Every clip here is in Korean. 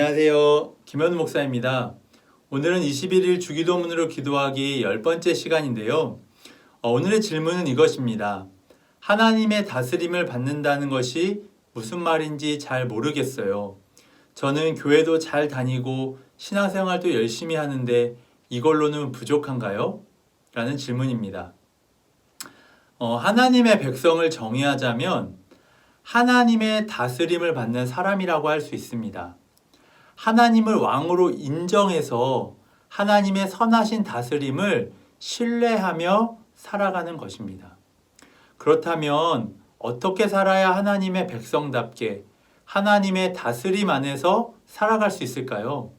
안녕하세요. 김현우 목사입니다. 오늘은 21일 주기도문으로 기도하기 열 번째 시간인데요. 어, 오늘의 질문은 이것입니다. 하나님의 다스림을 받는다는 것이 무슨 말인지 잘 모르겠어요. 저는 교회도 잘 다니고 신앙생활도 열심히 하는데 이걸로는 부족한가요? 라는 질문입니다. 어, 하나님의 백성을 정의하자면 하나님의 다스림을 받는 사람이라고 할 수 있습니다. 하나님을 왕으로 인정해서 하나님의 선하신 다스림을 신뢰하며 살아가는 것입니다. 그렇다면 어떻게 살아야 하나님의 백성답게 하나님의 다스림 안에서 살아갈 수 있을까요?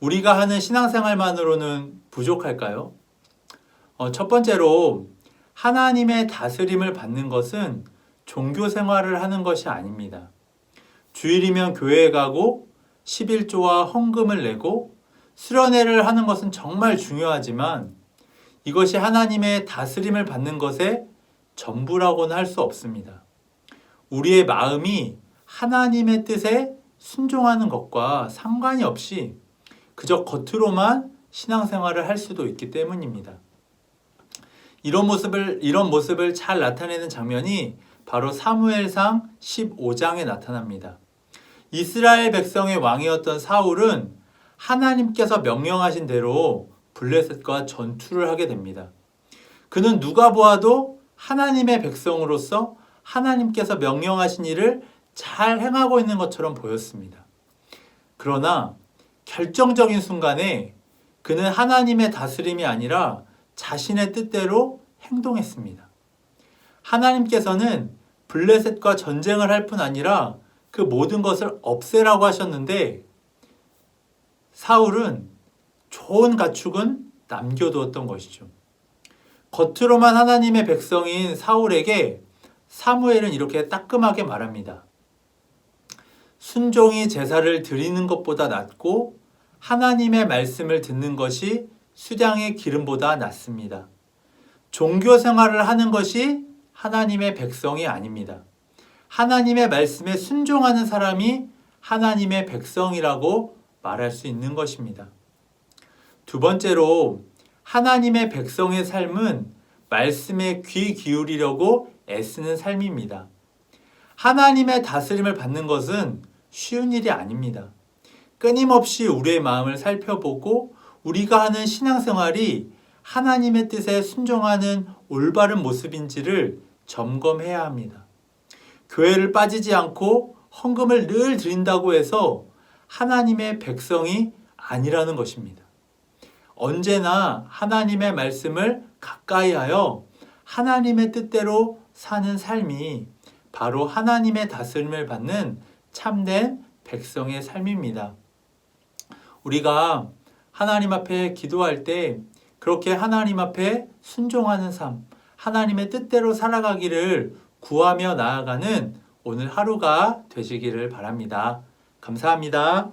우리가 하는 신앙생활만으로는 부족할까요? 어, 첫 번째로 하나님의 다스림을 받는 것은 종교 생활을 하는 것이 아닙니다. 주일이면 교회에 가고 11조와 헌금을 내고 수련회를 하는 것은 정말 중요하지만 이것이 하나님의 다스림을 받는 것의 전부라고는 할 수 없습니다. 우리의 마음이 하나님의 뜻에 순종하는 것과 상관이 없이 그저 겉으로만 신앙생활을 할 수도 있기 때문입니다. 이런 모습을 이런 모습을 잘 나타내는 장면이 바로 사무엘상 15장에 나타납니다. 이스라엘 백성의 왕이었던 사울은 하나님께서 명령하신 대로 블레셋과 전투를 하게 됩니다. 그는 누가 보아도 하나님의 백성으로서 하나님께서 명령하신 일을 잘 행하고 있는 것처럼 보였습니다. 그러나 결정적인 순간에 그는 하나님의 다스림이 아니라 자신의 뜻대로 행동했습니다. 하나님께서는 블레셋과 전쟁을 할 뿐 아니라 그 모든 것을 없애라고 하셨는데 사울은 좋은 가축은 남겨두었던 것이죠. 겉으로만 하나님의 백성인 사울에게 사무엘은 이렇게 따끔하게 말합니다. 순종이 제사를 드리는 것보다 낫고 하나님의 말씀을 듣는 것이 수량의 기름보다 낫습니다. 종교 생활을 하는 것이 하나님의 백성이 아닙니다. 하나님의 말씀에 순종하는 사람이 하나님의 백성이라고 말할 수 있는 것입니다. 두 번째로 하나님의 백성의 삶은 말씀에 귀 기울이려고 애쓰는 삶입니다. 하나님의 다스림을 받는 것은 쉬운 일이 아닙니다. 끊임없이 우리의 마음을 살펴보고 우리가 하는 신앙생활이 하나님의 뜻에 순종하는 올바른 모습인지를 점검해야 합니다. 교회를 빠지지 않고 헌금을 늘 드린다고 해서 하나님의 백성이 아니라는 것입니다. 언제나 하나님의 말씀을 가까이 하여 하나님의 뜻대로 사는 삶이 바로 하나님의 다스림을 받는 참된 백성의 삶입니다. 우리가 하나님 앞에 기도할 때 그렇게 하나님 앞에 순종하는 삶, 하나님의 뜻대로 살아가기를 구하며 나아가는 오늘 하루가 되시기를 바랍니다. 감사합니다.